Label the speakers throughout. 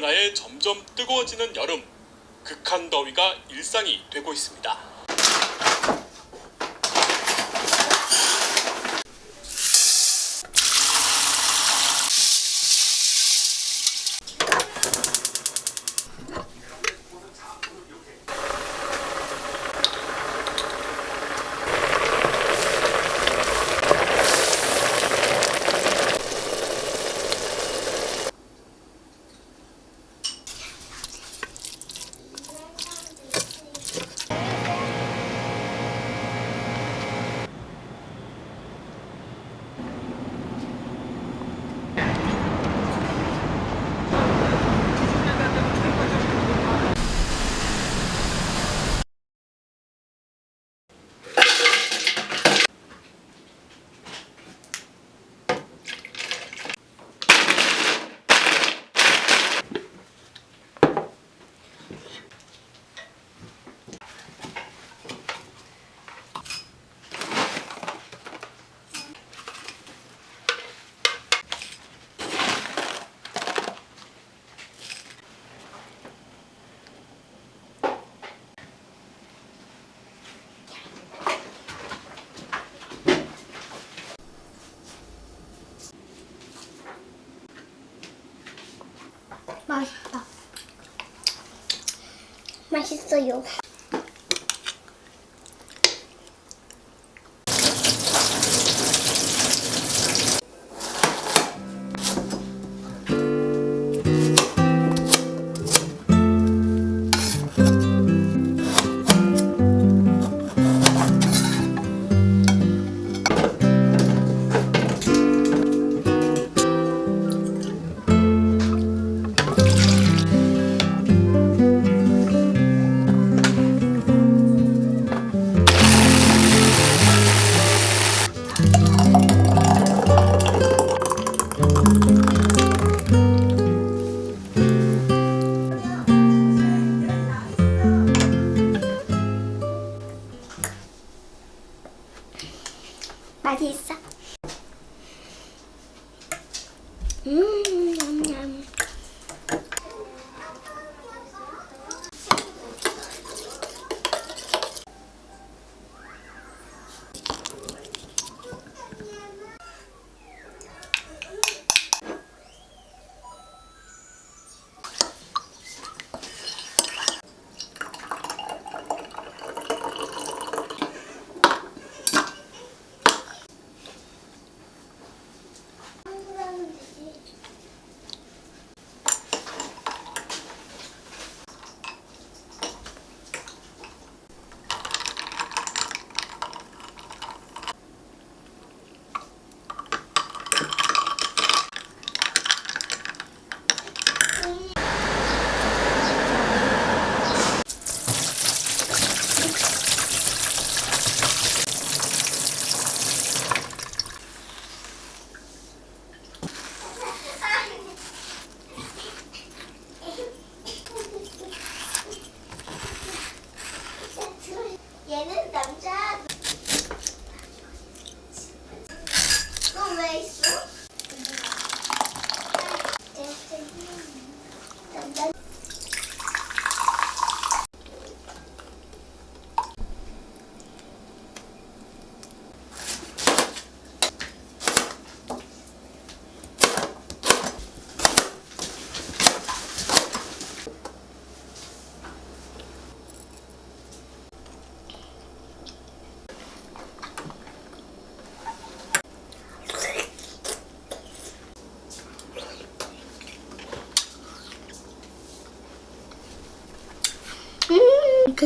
Speaker 1: 반해 점점 뜨거워지는 여름. 극한 더위가 일상이 되고 있습니다.
Speaker 2: 맛있다. 맛있어요.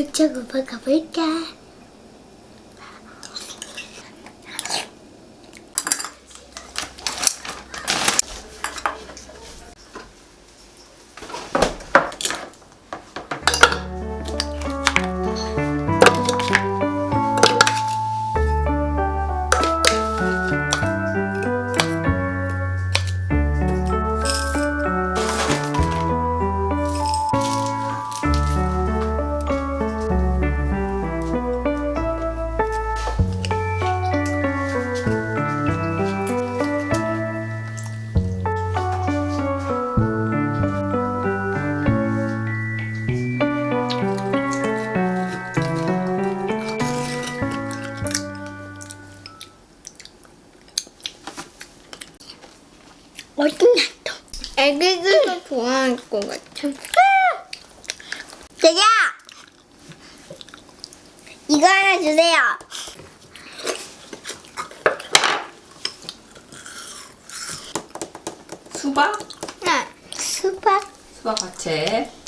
Speaker 2: Kutça
Speaker 3: kupa kapırken. 것 같아. 자기야! 이거 하나 주세요.
Speaker 4: 수박?
Speaker 3: 네. 수박.
Speaker 4: 수박 화채.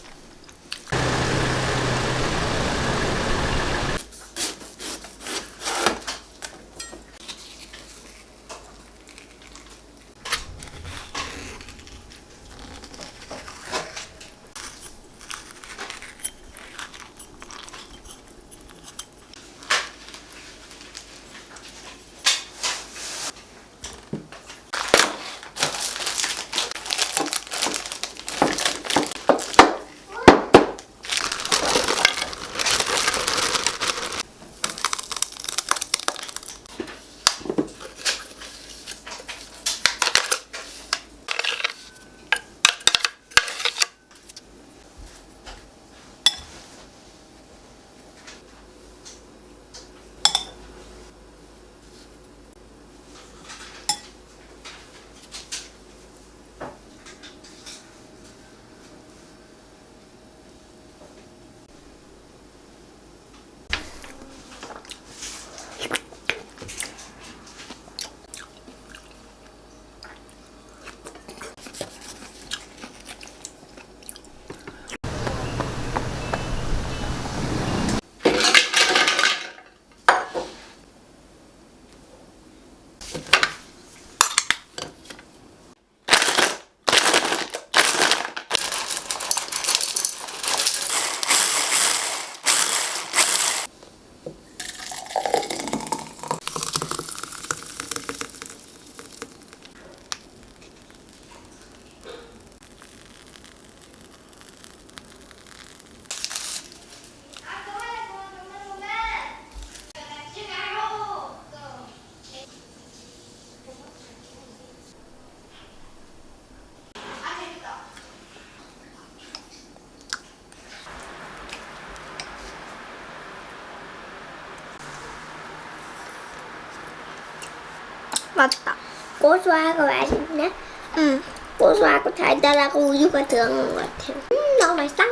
Speaker 3: 맞다.
Speaker 2: 고소하고 맛있네.
Speaker 3: 응.
Speaker 2: 고소하고 달달하고 우유가 들어간 것 같아. 음, 너무 맛있다.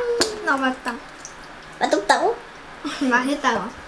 Speaker 3: 너무 맛있다.
Speaker 2: 맛없다고?
Speaker 3: 맛있다고.